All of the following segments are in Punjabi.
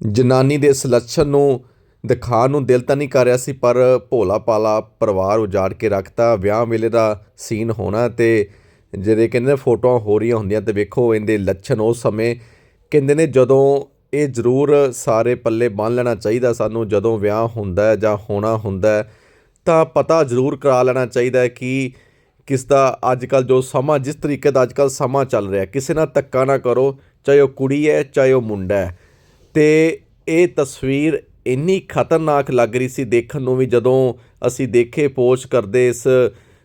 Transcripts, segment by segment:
ਜਨਾਨੀ ਦੇ ਇਸ ਲੱਛਣ ਨੂੰ ਦਿਖਾਉਣ ਨੂੰ ਦਿਲ ਤਾਂ ਨਹੀਂ ਕਰ ਰਿਹਾ ਸੀ, ਪਰ ਭੋਲਾ ਭਾਲਾ ਪਰਿਵਾਰ ਉਜਾੜ ਕੇ ਰੱਖਤਾ। ਵਿਆਹ ਵੇਲੇ ਦਾ ਸੀਨ ਹੋਣਾ ਤੇ ਜਿਹੜੇ ਕਹਿੰਦੇ ਨੇ ਫੋਟੋਆਂ ਹੋ ਰਹੀਆਂ ਹੁੰਦੀਆਂ ਤੇ ਵੇਖੋ ਇਹਦੇ ਲੱਛਣ ਉਸ ਸਮੇਂ ਕਹਿੰਦੇ ਨੇ ਜਦੋਂ ਇਹ ਜ਼ਰੂਰ ਸਾਰੇ ਪੱਲੇ ਬੰਨ ਲੈਣਾ ਚਾਹੀਦਾ ਸਾਨੂੰ, ਜਦੋਂ ਵਿਆਹ ਹੁੰਦਾ ਜਾਂ ਹੋਣਾ ਹੁੰਦਾ ਤਾਂ ਪਤਾ ਜ਼ਰੂਰ ਕਰਾ ਲੈਣਾ ਚਾਹੀਦਾ ਕਿ ਕਿਸ ਦਾ ਅੱਜ ਕੱਲ ਜੋ ਸਮਾਂ, ਜਿਸ ਤਰੀਕੇ ਦਾ ਅੱਜ ਕੱਲ ਸਮਾਂ ਚੱਲ ਰਿਹਾ, ਕਿਸੇ ਨਾਲ ਧੱਕਾ ਨਾ ਕਰੋ, ਚਾਹੇ ਉਹ ਕੁੜੀ ਹੈ, ਚਾਹੇ ਉਹ ਮੁੰਡਾ ਹੈ। ਤੇ ਇਹ ਤਸਵੀਰ ਇੰਨੀ ਖਤਰਨਾਕ ਲੱਗ ਰਹੀ ਸੀ ਦੇਖਣ ਨੂੰ ਵੀ ਜਦੋਂ ਅਸੀਂ ਦੇਖੇ, ਪੋਸਟ ਕਰਦੇ ਇਸ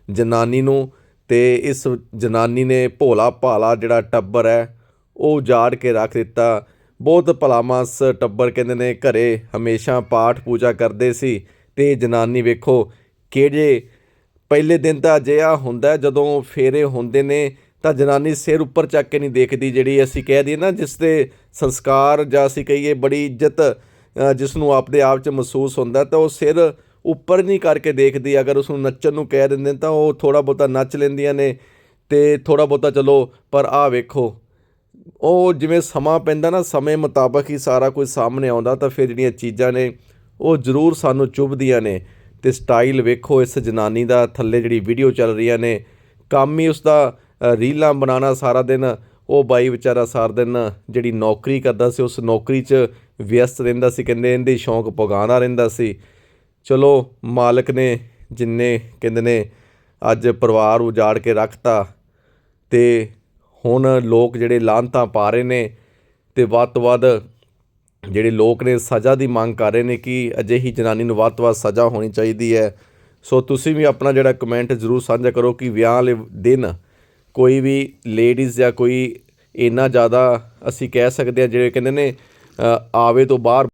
ਜਨਾਨੀ ਨੂੰ ਤੇ ਇਸ ਜਨਾਨੀ ਨੇ ਭੋਲਾ ਭਾਲਾ ਜਿਹੜਾ ਟੱਬਰ ਹੈ, ਉਹ ਉਜਾੜ ਕੇ ਰੱਖ ਦਿੱਤਾ। ਬਹੁਤ ਭਲਾਮਾਸ ਟੱਬਰ ਕਹਿੰਦੇ ਨੇ ਘਰੇ ਹਮੇਸ਼ਾ ਪਾਠ ਪੂਜਾ ਕਰਦੇ ਸੀ ਤੇ ਜਨਾਨੀ ਵੇਖੋ ਕਿਹੜੇ ਪਹਿਲੇ ਦਿਨ ਤਾਂ ਅਜਿਹਾ ਹੁੰਦਾ ਜਦੋਂ ਫੇਰੇ ਹੁੰਦੇ ਨੇ ਤਾਂ ਜਨਾਨੀ ਸਿਰ ਉੱਪਰ ਚੱਕ ਕੇ ਨਹੀਂ ਦੇਖਦੀ ਜਿਹੜੀ ਅਸੀਂ ਕਹਿ ਦਈਏ ਨਾ ਜਿਸ ਦੇ ਸੰਸਕਾਰ ਜਾਂ ਅਸੀਂ ਕਹੀਏ ਬੜੀ ਇੱਜ਼ਤ ਜਿਸ ਨੂੰ ਆਪਦੇ ਆਪ 'ਚ ਮਹਿਸੂਸ ਹੁੰਦਾ ਤਾਂ ਉਹ ਸਿਰ ਉੱਪਰ ਨਹੀਂ ਕਰਕੇ ਦੇਖਦੀ। ਅਗਰ ਉਸ ਨੂੰ ਨੱਚਣ ਨੂੰ ਕਹਿ ਦਿੰਦੇ ਤਾਂ ਉਹ ਥੋੜਾ ਬਹੁਤਾ ਨੱਚ ਲੈਂਦੀਆਂ ਨੇ ਤੇ ਥੋੜਾ ਬਹੁਤਾ ਚਲੋ ਪਰ ਆਹ ਵੇਖੋ ਉਹ ਜਿਵੇਂ ਸਮਾਂ ਪੈਂਦਾ ਨਾ ਸਮੇਂ ਮੁਤਾਬਕ ਹੀ ਸਾਰਾ ਕੁਝ ਸਾਹਮਣੇ ਆਉਂਦਾ ਤਾਂ ਫਿਰ ਜਿਹੜੀਆਂ ਚੀਜ਼ਾਂ ਨੇ ਉਹ ਜ਼ਰੂਰ ਸਾਨੂੰ ਚੁਭਦੀਆਂ ਨੇ। ਤੇ ਸਟਾਈਲ ਵੇਖੋ ਇਸ ਜਨਾਨੀ ਦਾ ਥੱਲੇ ਜਿਹੜੀ ਵੀਡੀਓ ਚੱਲ ਰਹੀਆਂ ਨੇ ਕੰਮ ਹੀ ਉਸਦਾ ਅ, ਰੀਲਾਂ ਬਣਾਉਣਾ ਸਾਰਾ ਦਿਨ, ਉਹ ਬਾਈ ਵਿਚਾਰਾ ਸਾਰਾ ਦਿਨ ਜਿਹੜੀ ਨੌਕਰੀ ਕਰਦਾ ਸੀ, ਉਸ ਨੌਕਰੀ 'ਚ ਵਿਅਸਤ ਰਹਿੰਦਾ ਸੀ, ਕਹਿੰਦੇ ਇਹਦੇ ਸ਼ੌਂਕ ਪੁਗਾਉਂਦਾ ਰਹਿੰਦਾ ਸੀ। ਚਲੋ ਮਾਲਕ ਨੇ ਜਿੰਨੇ ਕਹਿੰਦੇ ਨੇ ਅੱਜ ਪਰਿਵਾਰ ਉਜਾੜ ਕੇ ਰੱਖਤਾ ਤੇ ਹੁਣ ਲੋਕ ਜਿਹੜੇ ਲਾਂਤਾਂ ਪਾ ਰਹੇ ਨੇ ਤੇ ਵੱਧ ਤੋਂ ਵੱਧ ਜਿਹੜੇ ਲੋਕ ਨੇ ਸਜ਼ਾ ਦੀ ਮੰਗ ਕਰ ਰਹੇ ਨੇ ਕਿ ਅਜਿਹੀ ਜਨਾਨੀ ਨੂੰ ਵੱਧ ਤੋਂ ਵੱਧ ਸਜ਼ਾ ਹੋਣੀ ਚਾਹੀਦੀ ਹੈ। ਸੋ ਤੁਸੀਂ ਵੀ ਆਪਣਾ ਜਿਹੜਾ ਕਮੈਂਟ ਜ਼ਰੂਰ ਸਾਂਝਾ ਕਰੋ ਕਿ ਵਿਆਹ ਵਾਲੇ ਦਿਨ ਕੋਈ ਵੀ ਲੇਡੀਜ਼ ਜਾਂ ਕੋਈ ਇੰਨਾ ਜ਼ਿਆਦਾ ਅਸੀਂ ਕਹਿ ਸਕਦੇ ਹਾਂ, ਜਿਹੜੇ ਕਹਿੰਦੇ ਨੇ ਆਵੇ ਤੋਂ ਬਾਹਰ